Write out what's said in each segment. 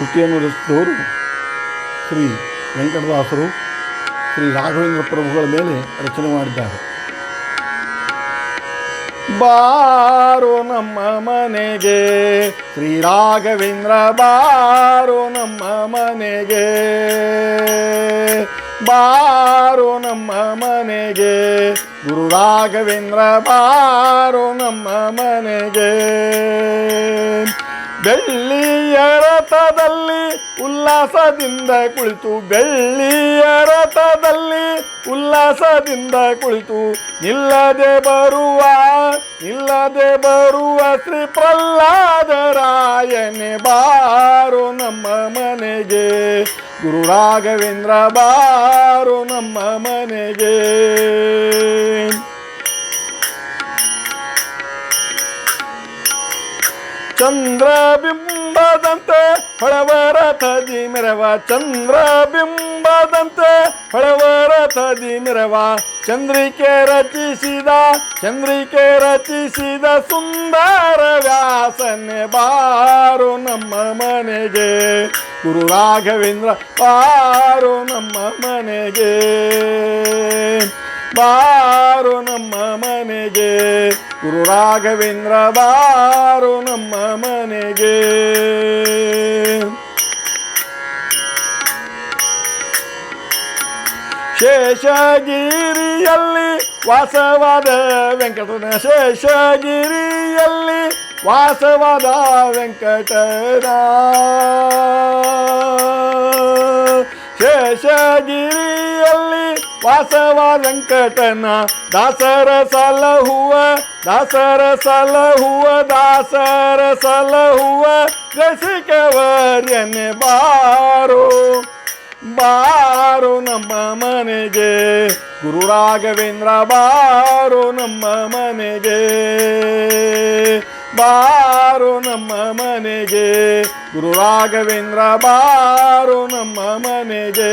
ಕೃತಿಯನ್ನು ರಚಿಸಿದವರು ಶ್ರೀ ವೆಂಕಟದಾಸರು, ಶ್ರೀ ರಾಘವೇಂದ್ರ ಪ್ರಭುಗಳ ಮೇಲೆ ರಚನೆ ಮಾಡಿದ್ದಾರೆ. ಬಾರೋ ನಮ್ಮ ಮನೆಗೆ, ಶ್ರೀ ರಾಘವೇಂದ್ರ ಬಾರೋ ನಮ್ಮ ಮನೆಗೆ, ಬಾರೋ ನಮ್ಮ ಮನೆಗೆ, ಗುರು ರಾಘವೇಂದ್ರ ಬಾರೋ ನಮ್ಮ ಮನೆಗೆ. ಬೆಳ್ಳಿಯ ರಥದಲ್ಲಿ ಉಲ್ಲಾಸದಿಂದ ಕುಳಿತು ಬೆಳ್ಳಿಯ ರಥದಲ್ಲಿ ಉಲ್ಲಾಸದಿಂದ ಕುಳಿತು ಇಲ್ಲದೆ ಬರುವ ಇಲ್ಲದೆ ಬರುವ ಶ್ರೀ ಪ್ರಹ್ಲಾದರಾಯನೆ ಬಾರು ನಮ್ಮ ಮನೆಗೆ. ಗುರು ರಾಘವೇಂದ್ರ ಬಾರು ನಮ್ಮ ಮನೆಗೆ. ಚಂದ್ರಬಿಂಬದಂತೆ ಹೊಳವರ ತದಿ ಮೆರವ ಚಂದ್ರಬಿಂಬದಂತೆ ಹೊಳವರ ತದಿ ಮೆರವ ಚಂದ್ರಿಕೆ ರಚಿಸಿದ ಚಂದ್ರಿಕೆ ರಚಿಸಿದ ಸುಂದರ ವ್ಯಾಸನೆ ಬಾರು ನಮ್ಮ ಮನೆಗೆ. ಗುರು ರಾಘವೇಂದ್ರ ಬಾರು ನಮ್ಮ ಮನೆಗೆ. ಬಾರು ನಮ್ಮ ಮನೆಗೆ. ಗುರು ರಾಘವೇಂದ್ರ ಬಾರು ನಮ್ಮ ಮನೆಗೆ. ಶೇಷಗಿರಿಯಲ್ಲಿ ವಾಸವಾದ ವೆಂಕಟನ ಶೇಷಗಿರಿಯಲ್ಲಿ ವಾಸವಾದ ವೆಂಕಟನ ಶೇಷಗಿರಿಯಲ್ಲಿ ವಾಸವಾದ ವೆಂಕಟನ ದಾಸರ ಸಲಹುವ ದಾಸರ ಸಲಹುವ ದಾಸರ ಸಲಹುವ ರಸಿಕವರ್ಯನೆ ಬಾರೋ. ಬಾರೋ ನಮ್ಮ ಮನೆಗೆ ಗುರು ರಾಘವೇಂದ್ರ ಬಾರೋ ನಮ್ಮ ಮನೆಗೆ. ಬಾರೋ ನಮ್ಮ ಮನೆಗೆ ಗುರು ರಾಘವೇಂದ್ರ ಬಾರೋ ನಮ್ಮ ಮನೆಗೆ.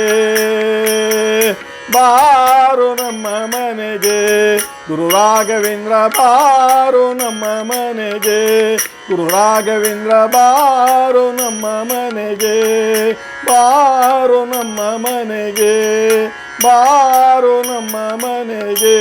ಬಾರೋ ನಮ್ಮ ಮನೆಗೆ. ಗುರು ರಾಘವೇಂದ್ರ ಬಾರು ನಮ್ಮ ಮನೆಗೆ. ಗುರು ರಾಘವೇಂದ್ರ ಬಾರು ನಮ್ಮ ಮನೆಗೆ. ಬಾರು ನಮ್ಮ ಮನೆಗೆ. ಬಾರು ನಮ್ಮ ಮನೆಗೆ.